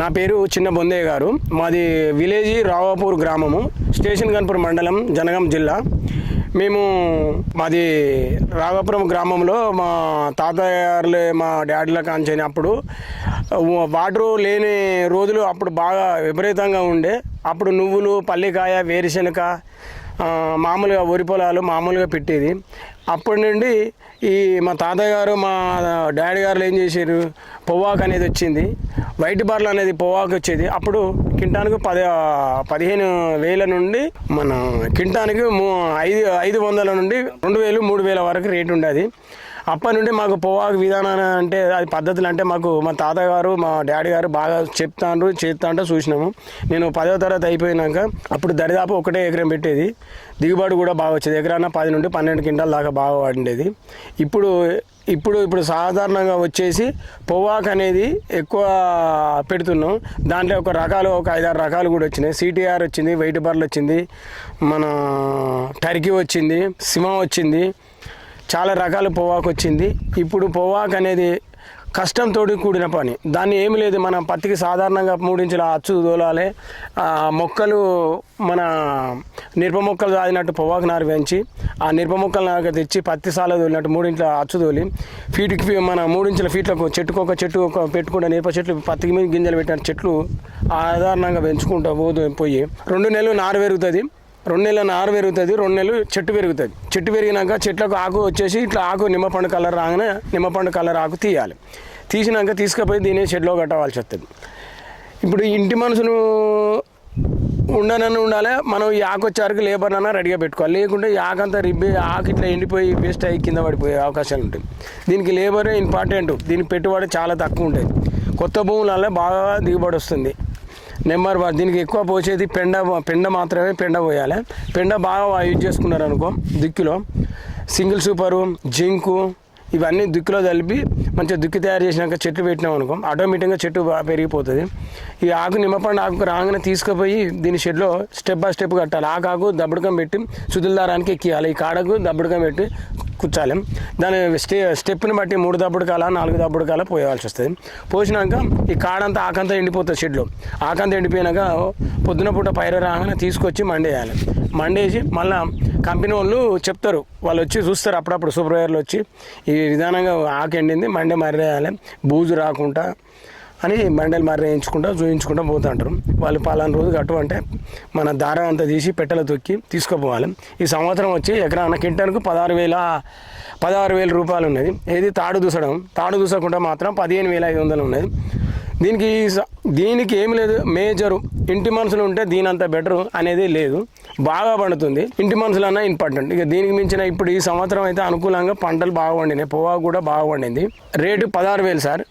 నా పేరు చిన్న బొందయ్య గారు. మాది విలేజ్ రావాపూర్ గ్రామము స్టేషన్ గన్పూర్ మండలం జనగం జిల్లా. మేము మాది రాఘాపురం గ్రామంలో మా తాతయ్య మా డాడీల కాంచని అప్పుడు వాటర్ లేని రోజులు అప్పుడు బాగా విపరీతంగా ఉండే. అప్పుడు నువ్వులు పల్లికాయ వేరుశనగ మామూలుగా వరి పొలాలు మామూలుగా పెట్టేది. అప్పటి నుండి ఈ మా తాతయ్య గారు మా డాడీ గారు ఏం చేశారు? పొవ్వాకు అనేది వచ్చింది. వైట్ బార్లు అనేది పొవ్వాకు వచ్చేది. అప్పుడు కింటానికి పది పదిహేను వేల నుండి మన కింటానికి మూ- ఐదు ఐదు వందల నుండి రెండు వేలు మూడు వేల వరకు రేటు ఉండేది. అప్పటి నుండి మాకు పోవాకు విధానం అంటే అది పద్ధతులు అంటే మాకు మా తాతయ్య గారు మా డాడీ గారు బాగా చెప్తాండ్రు చేస్తాంటే చూసినాము. నేను పదవ తరగతి అయిపోయినాక అప్పుడు దరిదాపు ఒకటే ఎకరం పెట్టేది. దిగుబడి కూడా బాగా వచ్చేది. ఎకరాన పది నుండి పన్నెండు క్వింటాల దాకా బాగా వాడిండేది ఇప్పుడు ఇప్పుడు ఇప్పుడు సాధారణంగా వచ్చేసి పొవ్వాకు అనేది ఎక్కువ పెడుతున్నాం. దాంట్లో ఒక రకాలు ఒక ఐదారు రకాలు కూడా వచ్చినాయి. సిటీఆర్ వచ్చింది వైట్ బర్లు వచ్చింది మన టర్కీ వచ్చింది సిమా వచ్చింది చాలా రకాల పొవ్వాకు వచ్చింది. ఇప్పుడు పొవ్వాకు అనేది కష్టంతో కూడిన పని. దాన్ని ఏమి లేదు మనం పత్తికి సాధారణంగా మూడించుల అచ్చు తోలాలి. మొక్కలు మన నిరప మొక్కలు తాగినట్టు పొవ్వాకు నారు పెంచి ఆ నిరప మొక్కలు నాకు తెచ్చి పత్తి సాల తోలినట్టు మూడింట్ల అచ్చు తోలి ఫీట్కి ఫీ- మన మూడించుల ఫీట్లకు చెట్టుకు ఒక చెట్టు ఒక పెట్టుకుంటే మిరప చెట్లు పత్తికి మీద గింజలు పెట్టిన చెట్లు ఆధారణంగా పెంచుకుంటా పోదు పోయి రెండు నెలలు నారు పెరుగుతుంది. రెండు నెలల నారు పెరుగుతుంది రెండు నెలలు చెట్టు పెరుగుతుంది. చెట్టు పెరిగినాక చెట్లకు ఆకు వచ్చేసి ఇట్లా ఆకు నిమ్మపండు కలర్ రాగానే నిమ్మపండు కలర్ ఆకు తీయాలి. తీసినాక తీసుకుపోయి దీన్ని షెడ్లో కట్టవలసి వస్తుంది. ఇప్పుడు ఇంటి మనుషులు ఉండనని ఉండాలి మనం ఈ ఆకు వచ్చేవరకు లేబర్ అన్న రెడీగా పెట్టుకోవాలి. లేకుంటే యాకంతా ఆకంతా రిబ్బి ఆకు ఇట్లా ఎండిపోయి వేస్ట్ అయ్యి కింద పడిపోయే అవకాశాలు ఉంటాయి. దీనికి లేబర్ ఇంపార్టెంట్ దీనికి పెట్టుబడి చాలా తక్కువ ఉంటుంది కొత్త భూములలో బాగా దిగుబడి వస్తుంది. Number one. దీనికి ఎక్కువ పోసేది పెండ పెండ మాత్రమే పెండ పోయాలి. పెండ బాగా యూజ్ చేసుకున్నారు అనుకో దిక్కులో. సింగిల్ సూపరు జింకు ఇవన్నీ దిక్కులో కలిపి మంచిగా దుక్కి తయారు చేసినాక చెట్లు పెట్టినాం అనుకో ఆటోమేటిక్గా చెట్టు బాగా పెరిగిపోతుంది. ఈ ఆకు నిమ్మపండు ఆకు రాగానే తీసుకుపోయి దీని షెడ్లో స్టెప్ బై స్టెప్ కట్టాలి. ఆకు ఆకు దబ్బుడుకం పెట్టి సుదుల దారానికి ఎక్కియాలి. ఈ కాడకు దబ్బుడుకం పెట్టి కూర్చాలి దాని స్టే స్టెప్ని బట్టి మూడు దబ్బుడుకాల నాలుగు దబ్బుడుకాల పోయాల్సి వస్తుంది. పోసినాక ఈ కాడంతా ఆకంతా ఎండిపోతుంది షెడ్లో. ఆకంతా ఎండిపోయినాక పొద్దున పూట పైరు రాగానే తీసుకొచ్చి మండేయాలి. మండేసి మళ్ళీ కంపెనీ వాళ్ళు చెప్తారు. వాళ్ళు వచ్చి చూస్తారు అప్పుడప్పుడు సూపర్వైజర్లు వచ్చి. ఈ విధానంగా ఆకు ఎండింది మండే మరేయాలి బూజు రాకుండా అని మండలి మారి వేయించుకుంటా చూయించుకుంటా పోతుంటారు వాళ్ళు పలానా రోజు కట్టు అంటే మన దారం అంతా తీసి పెట్టెలు తొక్కి తీసుకుపోవాలి. ఈ సంవత్సరం వచ్చి ఎకరాన కింటానికి పదహారు వేల పదహారు వేల రూపాయలు ఉన్నది. ఏది తాడు దూసడం తాడు దూసకుండా మాత్రం పదిహేను వేల ఐదు వందలు ఉన్నది. దీనికి స- దీనికి ఏమి లేదు మేజరు. ఇంటి మనుషులు ఉంటే దీని అంత బెటర్ అనేది లేదు. బాగా పండుతుంది. ఇంటి మనుషులు అన్న ఇంపార్టెంట్. ఇక దీనికి మించిన ఇప్పుడు ఈ సంవత్సరం అయితే అనుకూలంగా పంటలు బాగా పండినాయి. పొగాకు కూడా బాగా పండింది. రేటు పదహారు వేలు సార్.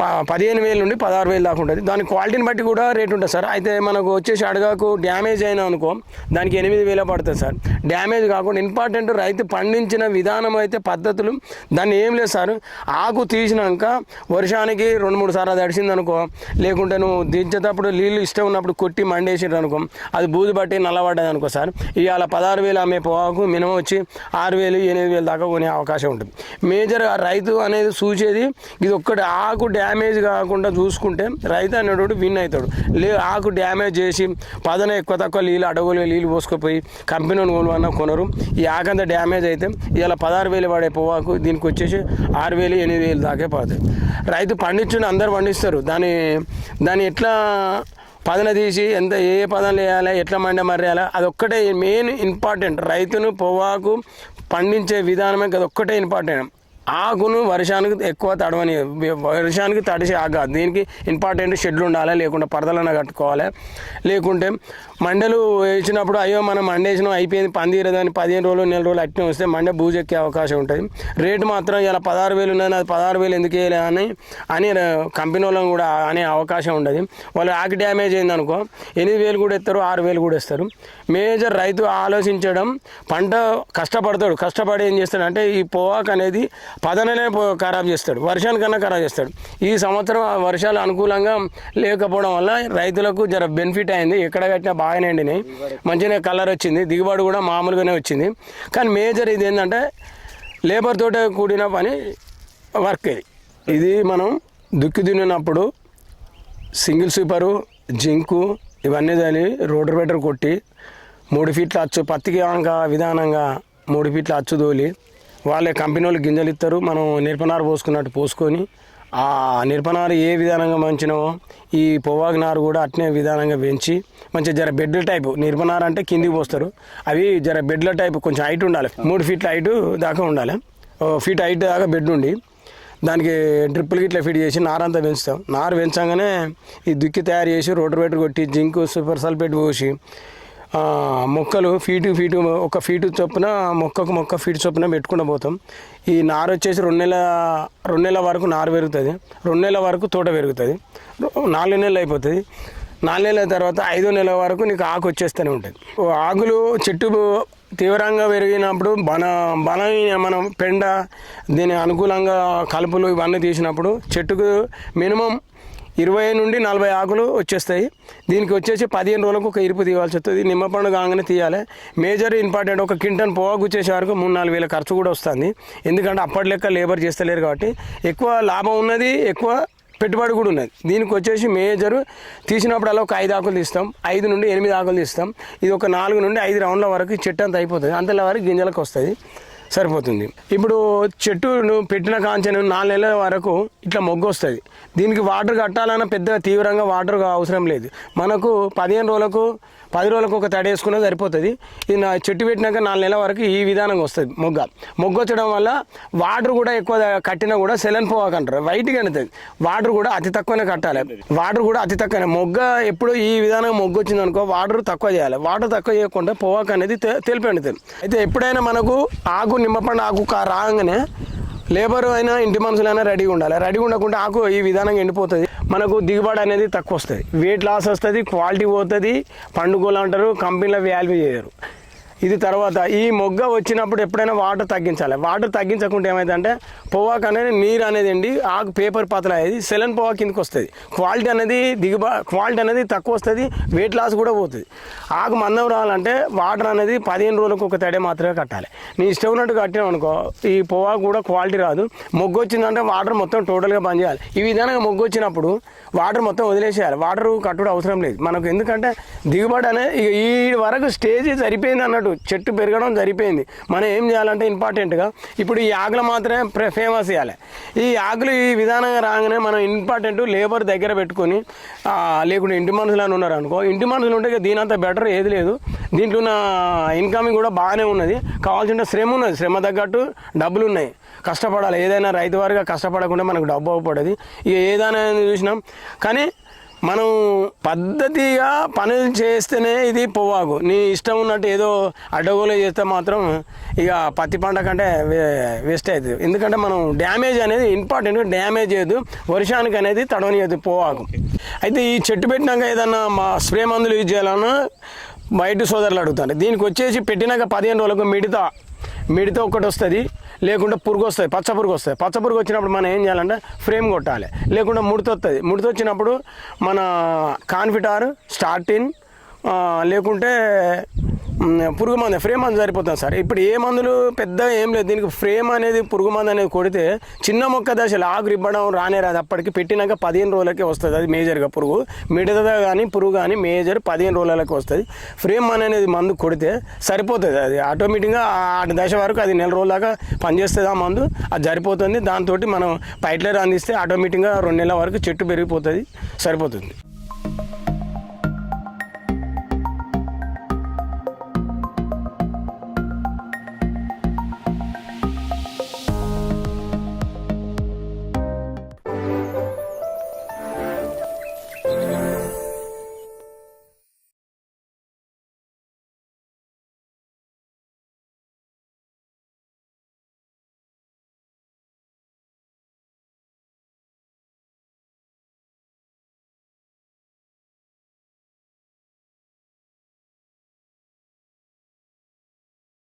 ప- పదిహేను వేలు నుండి పదహారు వేలు దాకా ఉంటుంది. దాని క్వాలిటీని బట్టి కూడా రేటు ఉంటుంది సార్. అయితే మనకు వచ్చేసి అడగాకు డ్యామేజ్ అయినా అనుకో దానికి ఎనిమిది వేల పడుతుంది సార్. డ్యామేజ్ కాకుండా ఇంపార్టెంట్ రైతు పండించిన విధానం అయితే పద్ధతులు దాన్ని ఏం లేదు సార్. ఆకు తీసినాక వర్షానికి రెండు మూడు సార్లు తడిసింది అనుకో లేకుంటే నువ్వు దించేటప్పుడు నీళ్ళు ఇష్టం ఉన్నప్పుడు కొట్టి మండేసిర్రు అనుకో. అది బూజు పట్టి నల్లబడ్డది అనుకో సార్. ఇవాళ పదహారు వేలు అమ్మే పొగాకు మినిమం వచ్చి ఆరు వేలు ఎనిమిది వేలు దాకా కొనే అవకాశం ఉంటుంది. మేజర్ రైతు అనేది చూసేది ఇది ఒక్కటి ఆకు డ్యామేజ్ కాకుండా చూసుకుంటే రైతు అనేటోడు విన్ అవుతాడు. లే ఆకు డ్యామేజ్ చేసి పదన ఎక్కువ తక్కువ నీళ్ళు అడవులు నీళ్ళు పోసుకుపోయి కంపెనీ కొనువన్నా కొనరు. ఈ ఆకంత డ్యామేజ్ అయితే ఇవాళ పదహారు వేలు పడే పొగాకు దీనికి వచ్చేసి ఆరు వేలు ఎనిమిది వేలు దాకే పడుతుంది రైతు పండించుని అందరు పండిస్తారు. దాని దాన్ని ఎట్లా పదన తీసి ఎంత ఏ పదం వేయాలి ఎట్లా మండ మర్రేయాలి అదొక్కటే మెయిన్ ఇంపార్టెంట్ రైతును పొగాకు పండించే విధానమే అదొక్కటే ఇంపార్టెంట్ ఆకును వర్షానికి ఎక్కువ తడవని వర్షానికి తడిసి ఆక దీనికి ఇంపార్టెంట్ షెడ్లు ఉండాలి లేకుంటే పరదలన కట్టుకోవాలి. లేకుంటే మండలు వేసినప్పుడు అయ్యో మనం మండేసిన అయిపోయింది పందిరదని పదిహేను రోజులు నెల రోజులు అట్నే వస్తే మండే బూజెక్కే ఎక్కే అవకాశం ఉంటుంది. రేటు మాత్రం ఇలా పదహారు వేలు ఉన్నది అది పదహారు వేలు ఎందుకు వేయలే అని అని కంపెనీ వాళ్ళని కూడా అనే అవకాశం ఉండదు. వాళ్ళు ఆకి డ్యామేజ్ అయింది అనుకో ఎనిమిది వేలు కూడా ఇస్తారు ఆరు వేలు కూడా ఇస్తారు మేజర్ రైతు ఆలోచించడం పంట కష్టపడతాడు. కష్టపడి ఏం చేస్తాడు ఈ పోవాక్ అనేది పదననే ఖరాబ్ చేస్తాడు. వర్షానికన్నా ఖరాబ్ చేస్తాడు. ఈ సంవత్సరం ఆ వర్షాలు అనుకూలంగా లేకపోవడం వల్ల రైతులకు జర బెనిఫిట్ అయింది. ఎక్కడ కట్టినా బాగానే ఎండినాయి. మంచిగానే కలర్ వచ్చింది. దిగుబడి కూడా మామూలుగానే వచ్చింది. కానీ మేజర్ ఇది ఏంటంటే లేబర్ తోటే కూడిన పని వర్క్ ఇది. ఇది మనం దుక్కి దున్నినప్పుడు సింగిల్ స్వీపరు జింకు ఇవన్నీ దాన్ని రోడ్డు బెటర్ కొట్టి మూడు ఫీట్ల అచ్చు పత్తికి విధానంగా మూడు ఫీట్ల అచ్చు తోలి వాళ్ళే కంపెనీ వాళ్ళు గింజలు ఇస్తారు. మనం నిరపనారు పోసుకున్నట్టు పోసుకొని ఆ నిరపనారు ఏ విధానంగా మంచినవో ఈ పొవ్వాకు నారు కూడా అట్నే విధానంగా పెంచి మంచిగా జర బెడ్ల టైపు నిరపనారు అంటే కిందికి పోస్తారు. అవి జర బెడ్ల టైపు కొంచెం హైట్ ఉండాలి. మూడు ఫీట్ల హైట్ దాకా ఉండాలి. ఓ ఫీట్ హైట్ దాకా బెడ్ ఉండి దానికి డ్రిప్పులు గిట్ల ఫిట్ చేసి నారంతా పెంచుతాం. నారు పెంచగానే ఈ దుక్కి తయారు చేసి రోటర్ బెటర్ కొట్టి జింక్ సూపర్ సల్ఫేట్ పోసి మొక్కలు ఫీటు ఫీటు ఒక ఫీటు చొప్పున మొక్కకు మొక్క ఫీటు చొప్పున పెట్టుకుంటూ పోతాం. ఈ నారు వచ్చేసి రెండు నెలల రెండు నెలల వరకు నారు పెరుగుతుంది. రెండు నెలల వరకు తోట పెరుగుతుంది. నాలుగు నెలలు అయిపోతుంది. నాలుగు నెలల తర్వాత ఐదో నెలల వరకు నీకు ఆకు వచ్చేస్తూనే ఉంటుంది. ఓ ఆకులు చెట్టు తీవ్రంగా పెరిగినప్పుడు బల బలమైన మనం పెండ దీని అనుకూలంగా కలుపులు ఇవన్నీ తీసినప్పుడు చెట్టుకు మినిమం ఇరవై నుండి నలభై ఆకులు వచ్చేస్తాయి. దీనికి వచ్చేసి పదిహేను రోజులకు ఒక ఇరుపు తీయాల్సి వస్తుంది. నిమ్మ పండు కాగానే తీయాలి. మేజర్ ఇంపార్టెంట్ ఒక కింటన్ పోవాకు వచ్చేసే వరకు మూడు నాలుగు వేల ఖర్చు కూడా వస్తుంది. ఎందుకంటే అప్పటి లెక్క లేబర్ చేస్తలేరు కాబట్టి ఎక్కువ లాభం ఉన్నది ఎక్కువ పెట్టుబడి కూడా ఉన్నది. దీనికి వచ్చేసి మేజర్ తీసినప్పుడల్లా ఒక ఐదు ఆకులు తీస్తాం. ఐదు నుండి ఎనిమిది ఆకులు తీస్తాం. ఇది ఒక నాలుగు నుండి ఐదు రౌండ్ల వరకు చెట్టు అంత అయిపోతుంది. అంతలో వరకు గింజలకు వస్తుంది. సరిపోతుంది. ఇప్పుడు చెట్టు పెట్టిన కాంచెను నాలుగు నెలల వరకు ఇట్లా మొగ్గు వస్తుంది. దీనికి వాటర్ కట్టాలన్న పెద్ద తీవ్రంగా వాటర్ అవసరం లేదు. మనకు పదిహేను రోజులకు పది రోజులకు ఒక తడి వేసుకున్నా సరిపోతుంది. ఇది నా చెట్టు పెట్టినాక నాలుగు నెలల వరకు ఈ విధానంగా వస్తుంది మొగ్గ. మొగ్గ వచ్చడం వల్ల వాటర్ కూడా ఎక్కువ కట్టినా కూడా సెలన్ పోవాక అంటారు వైట్గా అవుతుంది వాటర్ కూడా అతి తక్కువనే కట్టాలి. వాటర్ కూడా అతి తక్కువనే. మొగ్గ ఎప్పుడు ఈ విధానంగా మొగ్గు వచ్చింది అనుకో వాటర్ తక్కువ చేయాలి. వాటర్ తక్కువ చేయకుండా పోవాక అనేది తెలిపి అయితే ఎప్పుడైనా మనకు ఆకు నిమ్మపండు ఆకు కా- రాగానే లేబర్ అయినా ఇంటి మనుషులైనా రెడీగా ఉండాలి. రెడీగా ఉండకుండా ఆకు ఈ విధానంగా ఎండిపోతుంది. మనకు దిగుబడి అనేది తక్కువ వస్తుంది. వెయిట్ లాస్ వస్తుంది క్వాలిటీ పోతుంది. పండుగలు అంటారు కంపెనీలో వాల్యూ చేయరు. ఇది తర్వాత ఈ మొగ్గ వచ్చినప్పుడు ఎప్పుడైనా వాటర్ తగ్గించాలి. వాటర్ తగ్గించకుండా ఏమైందంటే పొవ్వాకు అనేది నీరు అనేది అండి ఆకు పేపర్ పతల అయ్యేది సెలన్ పొవ్వా కిందకి వస్తుంది. క్వాలిటీ అనేది దిగుబ క్వాలిటీ అనేది తక్కువ వస్తుంది వెయిట్ లాస్ కూడా పోతుంది. ఆకు మందం రావాలంటే వాటర్ అనేది పదిహేను రోజులకు ఒక తడే మాత్రమే కట్టాలి. నీ ఇష్టం ఉన్నట్టు కట్టినాం అనుకో ఈ పొవ్వాకు కూడా క్వాలిటీ రాదు. మొగ్గు వచ్చిందంటే వాటర్ మొత్తం టోటల్గా బంద్ చేయాలి. ఈ విధానంగా మొగ్గు వచ్చినప్పుడు వాటర్ మొత్తం వదిలేసేయాలి. వాటర్ కట్టుడు అవసరం లేదు. మనకు ఎందుకంటే దిగుబడి అనేది ఈ వరకు స్టేజ్ సరిపోయింది అన్నట్టు. చెట్టు పెరగడం సరిపోయింది మనం ఏం చేయాలంటే ఇంపార్టెంట్గా ఇప్పుడు ఈ ఆకులు మాత్రమే ప్ర- ఫేమస్ చేయాలి. ఈ ఆకులు ఈ విధానంగా రాగానే మనం ఇంపార్టెంట్ లేబర్ దగ్గర పెట్టుకొని లేకుంటే ఇంటి మనుషులు అని ఉన్నారు అనుకో ఇంటి మనుషులు ఉంటే దీని దీనంత బెటర్ ఏది లేదు. దీంట్లో ఉన్న ఇన్కమింగ్ కూడా బాగానే ఉన్నది. కావాల్సిన శ్రమ ఉన్నది. శ్రమ తగ్గట్టు డబ్బులు ఉన్నాయి. కష్టపడాలి. ఏదైనా రైతు వారిగా కష్టపడకుండా మనకు డబ్బు అవ్వపడది ఇక ఏదైనా చూసినాం. కానీ మనం పద్ధతిగా పనులు చేస్తేనే ఇది పొవ్వాకు. నీ ఇష్టం ఉన్నట్టు ఏదో అడ్డగోలు చేస్తే మాత్రం ఇక పత్తి పంట కంటే వే- వేస్ట్ అవుతుంది ఎందుకంటే మనం డ్యామేజ్ అనేది ఇంపార్టెంట్. డ్యామేజ్ చేయదు వర్షానికి అనేది తడవనియదు పోవాకు అయితే ఈ చెట్టు పెట్టినాక ఏదన్నా మా స్ప్రే మందులు యూజ్ చేయాలన్నా బయట సోదరులు అడుగుతారు. దీనికి వచ్చేసి పెట్టినాక పదిహేను రోజులకు మిడతా మిడితో ఒకటి వస్తుంది లేకుంటే పురుగు వస్తుంది పచ్చ పురుగు వస్తుంది. పచ్చ పురుగు వచ్చినప్పుడు మనం ఏం చేయాలంటే ఫ్రేమ్ కొట్టాలి. లేకుంటే ముడత వస్తుంది ముడత వచ్చినప్పుడు మన కాన్ఫిటార్ స్టార్టిన్ లేకుంటే పురుగు మందు ఫ్రేమ్ మందు సరిపోతుంది సార్. ఇప్పుడు ఏ మందులు పెద్దగా ఏం లేదు. దీనికి ఫ్రేమ్ అనేది పురుగు మందు అనేది కొడితే చిన్న మొక్క దశలో ఆకు ఇవ్వడం రానే రాదు. అప్పటికి పెట్టినాక పదిహేను రోజులకే వస్తుంది. అది మేజర్గా పురుగు. మిడత కానీ పురుగు కానీ మేజర్ పదిహేను రోజులకి వస్తుంది. ఫ్రేమ్ అనేది మందు కొడితే సరిపోతుంది. అది ఆటోమేటిక్గా ఆ దశ వరకు అది నెల రోజుల దాకా పనిచేస్తుంది ఆ మందు. అది సరిపోతుంది. దాంతో మనం పైట్లర్ అందిస్తే ఆటోమేటిక్గా రెండు నెలల వరకు చెట్టు పెరిగిపోతుంది. సరిపోతుంది.